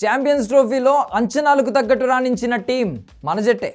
Champions ట్రోఫీలో అంచనాలకు తగ్గట్టు రాణించిన టీం మన జట్టే.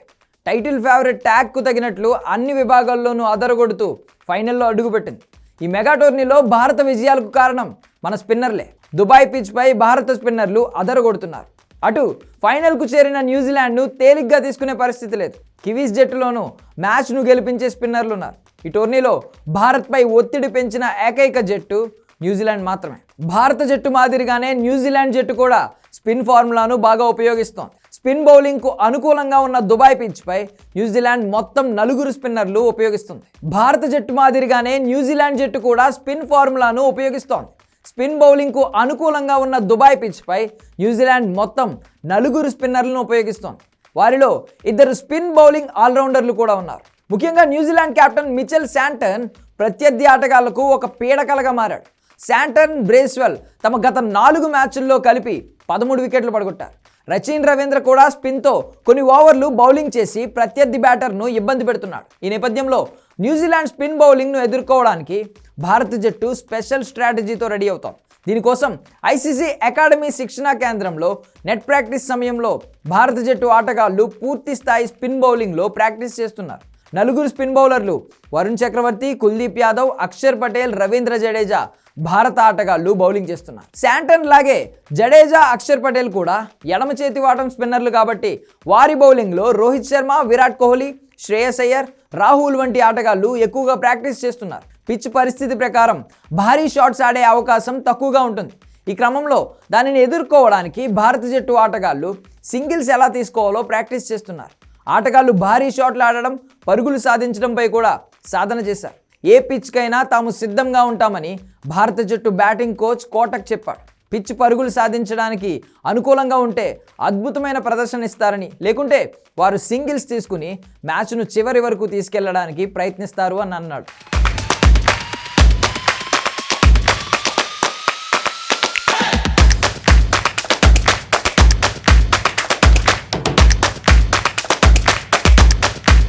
టైటిల్ ఫేవరెట్ ట్యాగ్కు తగినట్లు అన్ని విభాగాల్లోనూ అదరగొడుతూ ఫైనల్లో అడుగుపెట్టింది. ఈ మెగా టోర్నీలో భారత విజయాలకు కారణం మన స్పిన్నర్లే దుబాయ్ పిచ్పై భారత స్పిన్నర్లు అదరగొడుతున్నారు. అటు ఫైనల్కు చేరిన న్యూజిలాండ్ను తేలిగ్గా తీసుకునే పరిస్థితి లేదు. కివీస్ జట్టులోనూ మ్యాచ్ను గెలిపించే స్పిన్నర్లు ఉన్నారు. ఈ టోర్నీలో భారత్పై ఒత్తిడి పెంచిన ఏకైక జట్టు న్యూజిలాండ్ మాత్రమే. భారత జట్టు మాదిరిగానే న్యూజిలాండ్ జట్టు కూడా స్పిన్ ఫార్ములాను బాగా ఉపయోగిస్తోంది. స్పిన్ బౌలింగ్కు అనుకూలంగా ఉన్న దుబాయ్ పిచ్పై న్యూజిలాండ్ మొత్తం నలుగురు స్పిన్నర్లు ఉపయోగిస్తుంది. భారత జట్టు మాదిరిగానే న్యూజిలాండ్ జట్టు కూడా స్పిన్ ఫార్ములాను ఉపయోగిస్తోంది. స్పిన్ బౌలింగ్కు అనుకూలంగా ఉన్న దుబాయ్ పిచ్పై న్యూజిలాండ్ మొత్తం నలుగురు స్పిన్నర్లను ఉపయోగిస్తోంది. వారిలో ఇద్దరు స్పిన్ బౌలింగ్ ఆల్రౌండర్లు కూడా ఉన్నారు. ముఖ్యంగా న్యూజిలాండ్ కెప్టెన్ మిచెల్ శాంటన్ ప్రత్యర్థి ఆటగాళ్ళకు ఒక పీడకలగా మారాడు. శాంటన్ బ్రేస్వెల్ తమ గత నాలుగు మ్యాచ్ల్లో కలిపి పదమూడు వికెట్లు పడగొట్టారు. రచిన్ రవీంద్ర కూడా స్పిన్తో కొన్ని ఓవర్లు బౌలింగ్ చేసి ప్రత్యర్థి బ్యాటర్ను ఇబ్బంది పెడుతున్నాడు. ఈ నేపథ్యంలో న్యూజిలాండ్ స్పిన్ బౌలింగ్ను ఎదుర్కోవడానికి భారత జట్టు స్పెషల్ స్ట్రాటజీతో రెడీ అవుతాం. దీనికోసం ఐసీసీ అకాడమీ శిక్షణా కేంద్రంలో నెట్ ప్రాక్టీస్ సమయంలో భారత జట్టు ఆటగాళ్ళు పూర్తి స్థాయి స్పిన్ బౌలింగ్లో ప్రాక్టీస్ చేస్తున్నారు. నలుగురు స్పిన్ బౌలర్లు వరుణ్ చక్రవర్తి కుల్దీప్ యాదవ్ అక్షర్ పటేల్ రవీంద్ర జడేజా భారత ఆటగాళ్ళు బౌలింగ్ చేస్తున్నారు. శాంటన్ లాగే జడేజా అక్షర్ పటేల్ కూడా ఎడమ చేతి వాటం స్పిన్నర్లు కాబట్టి వారి బౌలింగ్లో రోహిత్ శర్మ విరాట్ కోహ్లీ శ్రేయస్ అయ్యర్ రాహుల్ వంటి ఆటగాళ్ళు ఎక్కువగా ప్రాక్టీస్ చేస్తున్నారు. పిచ్ పరిస్థితి ప్రకారం భారీ షాట్స్ ఆడే అవకాశం తక్కువగా ఉంటుంది. ఈ క్రమంలో దానిని ఎదుర్కోవడానికి భారత జట్టు ఆటగాళ్ళు సింగిల్స్ ఎలా తీసుకోవాలో ప్రాక్టీస్ చేస్తున్నారు. ఆటగాళ్ళు భారీ షాట్లు ఆడడం పరుగులు సాధించడంపై కూడా సాధన చేశారు. ఏ పిచ్కైనా తాము సిద్ధంగా ఉంటామని భారత జట్టు బ్యాటింగ్ కోచ్ కోటక్ చెప్పాడు. పిచ్ పరుగులు సాధించడానికి అనుకూలంగా ఉంటే అద్భుతమైన ప్రదర్శన ఇస్తారని లేకుంటే వారు సింగిల్స్ తీసుకుని మ్యాచ్ను చివరి వరకు తీసుకెళ్ళడానికి ప్రయత్నిస్తారు అని అన్నాడు.